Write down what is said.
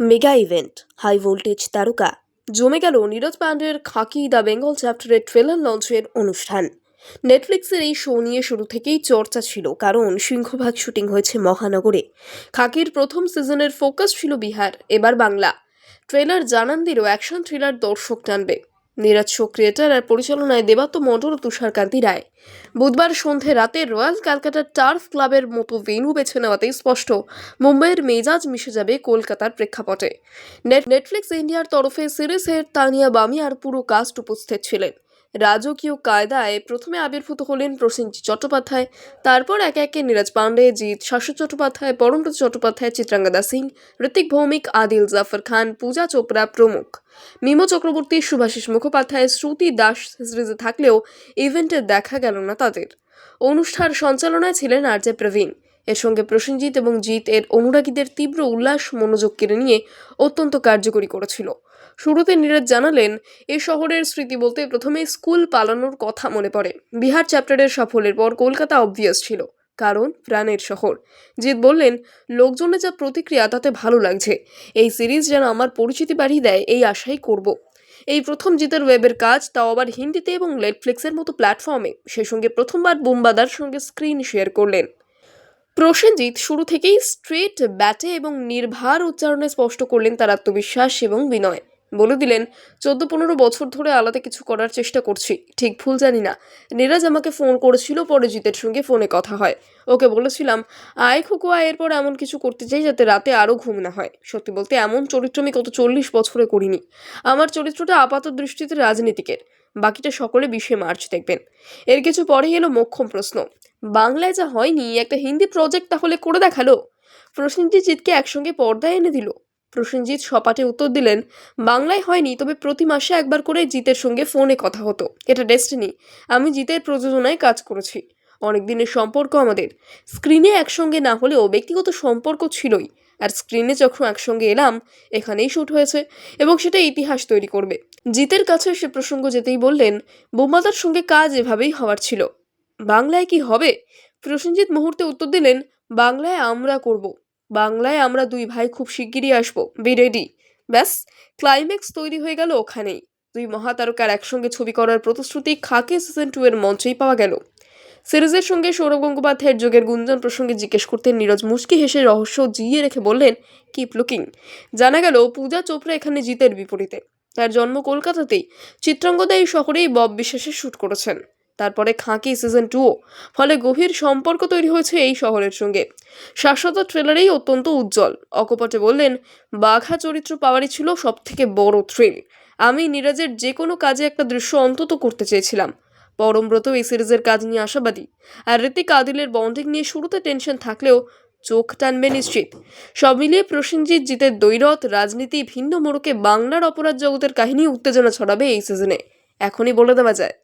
Mega event, high voltage তারকা। জমে গেল নীরজ পান্ডের খাকি দ্য বেঙ্গল চ্যাপ্টারের ট্রেলার লঞ্চের অনুষ্ঠান। নেটফ্লিক্সের এই শো নিয়ে শুরু থেকেই চর্চা ছিল, কারণ সিংহভাগ শুটিং হয়েছে মহানগরে। খাকির প্রথম সিজনের ফোকাস ছিল বিহার, এবার বাংলা। ট্রেলার জানান দিল অ্যাকশন থ্রিলার দর্শক টানবে। নীরজ শো ক্রিয়েটার আর পরিচালনায় দেবাত্ম মণ্ডল ও তুষারকান্তি রায়। বুধবার সন্ধে রাতে রয়্যাল ক্যালকাটা টার্ফ ক্লাবের মতো ভেনু বেছে নেওয়াতেই স্পষ্ট, মুম্বাইয়ের মেজাজ মিশে যাবে কলকাতার প্রেক্ষাপটে। নেট নেটফ্লিক্স ইন্ডিয়ার তরফে সিরিজের তানিয়া বামি আর পুরো কাস্ট উপস্থিত ছিলেন। রাজকীয় কায়দায় প্রথমে আবির্ভূত হলেন প্রসেনজিৎ চট্টোপাধ্যায়, তারপর একে একে নীরাজ পান্ডে, জিৎ শাশ্বত চট্টোপাধ্যায় পরমব্রত চট্টোপাধ্যায়, চিত্রাঙ্গদা সিং ঋতিক ভৌমিক, আদিল জাফর খান, পূজা চোপড়া প্রমুখ। মিমো চক্রবর্তী, সুভাষিস মুখোপাধ্যায়, শ্রুতি দাস সিরিজে থাকলেও ইভেন্টে দেখা গেল না তাদের। অনুষ্ঠান সঞ্চালনায় ছিলেন আর জে প্রবীণ। এর সঙ্গে প্রসেনজিৎ এবং জিৎ এর অনুরাগীদের তীব্র উল্লাস, মনোযোগ কেড়ে নিয়ে অত্যন্ত কার্যকরী করেছিল। শুরুতে নীরজ জানালেন, এ শহরের স্মৃতি বলতে প্রথমে স্কুল পালানোর কথা মনে পড়ে। বিহার চ্যাপ্টারের সফলের পর কলকাতা অবভিয়াস ছিল, কারণ প্রাণের শহর। জিৎ বললেন, লোকজনের যা প্রতিক্রিয়া, তাতে ভালো লাগছে। এই সিরিজ যেন আমার পরিচিতি বাড়িয়ে দেয়, এই আশাই করব। এই প্রথম জিতের ওয়েবের কাজ, তাও আবার হিন্দিতে এবং নেটফ্লিক্সের মতো প্ল্যাটফর্মে। সে সঙ্গে প্রথমবার বুম্বাদার সঙ্গে স্ক্রিন শেয়ার করলেন। প্রসেনজিৎ শুরু থেকেই স্ট্রেট, ব্যাটে এবং নির্ভার উচ্চারণে স্পষ্ট করলেন তার আত্মবিশ্বাস এবং বিনয়। বলে দিলেন, চোদ্দ পনেরো বছর ধরে আলাদা কিছু করার চেষ্টা করছি, ঠিক ভুল জানি না। নীরাজ আমাকে ফোন করেছিল, পরে জিতের সঙ্গে ফোনে কথা হয়। ওকে বলেছিলাম, আয় খুকুয়া এরপর এমন কিছু করতে চাই যাতে রাতে আরও ঘুম না হয়। সত্যি বলতে এমন চরিত্র আমি কত চল্লিশ বছরে করিনি। আমার চরিত্রটা আপাত দৃষ্টিতে রাজনীতিকের। বাকিটা সকলে বিশে মার্চ দেখবেন। এর কিছু পরেই এলো মোক্ষম প্রশ্ন, বাংলায় যা হয়নি, একটা হিন্দি প্রজেক্ট তাহলে করে দেখাল? প্রসেনজিৎ জিৎকে একসঙ্গে পর্দায় এনে দিল। প্রসেনজিৎ সপাটে উত্তর দিলেন, বাংলায় হয়নি, তবে প্রতি মাসে একবার করে জিতের সঙ্গে ফোনে কথা হতো। এটা ডেস্টিনি। আমি জিতের প্রযোজনায় কাজ করেছি। অনেক দিনের সম্পর্ক আমাদের। স্ক্রিনে একসঙ্গে না হলেও ব্যক্তিগত সম্পর্ক ছিলই। আর স্ক্রিনে যখন একসঙ্গে এলাম, এখানেই শ্যুট হয়েছে এবং সেটা ইতিহাস তৈরি করবে। জিতের কাছে সে প্রসঙ্গ যেতেই বললেন বোমাদার সঙ্গে কাজ এভাবেই হওয়ার ছিল। বাংলায় কি হবে? প্রসেনজিৎ মুহূর্তে উত্তর দিলেন, বাংলায় আমরা করব। বাংলায় আমরা দুই ভাই খুব শিগগিরই আসব। বি রেডি ব্যাস ক্লাইম্যাক্স তৈরি হয়ে গেল ওখানেই। দুই মহাতারকার একসঙ্গে ছবি করার প্রতিশ্রুতি খাকে সিজন টু এর মঞ্চেই পাওয়া গেল। সিরিজের সঙ্গে সৌরভ গঙ্গোপাধ্যায়ের যোগের গুঞ্জন প্রসঙ্গে জিজ্ঞেস করতে নীরজ মুচকি হেসে রহস্য জিইয়ে রেখে বললেন কিপ লুকিং জানা গেল, পূজা চোপড়া এখানে জিতের বিপরীতে। তার জন্ম কলকাতাতেই। চিত্রাঙ্গদা এই শহরেই বব বিশ্বাসের শ্যুট করেছেন। তারপরে খাঁকি সিজন টুও ফলে গভীর সম্পর্ক তৈরি হয়েছে এই শহরের সঙ্গে। শাশ্বত ট্রেলারেই অত্যন্ত উজ্জ্বল। অকপটে বললেন, বাঘা চরিত্র পাওয়ারই ছিল সব থেকে বড় থ্রিল আমি নীরজের যে কোনো কাজে একটা দৃশ্য অন্তত করতে চেয়েছিলাম। পরমব্রত এই সিরিজের কাজ নিয়ে আশাবাদী। আর ঋতিক আদিলের বন্ডিং নিয়ে শুরুতে টেনশন থাকলেও চোখ টানবে নিশ্চিত। সব মিলিয়ে প্রসেনজিৎ জিতের দৈরত রাজনীতি, ভিন্ন মোড়কে বাংলার অপরাধ জগতের কাহিনী উত্তেজনা ছড়াবে এই সিজনে এখনই বলে দেওয়া যায়।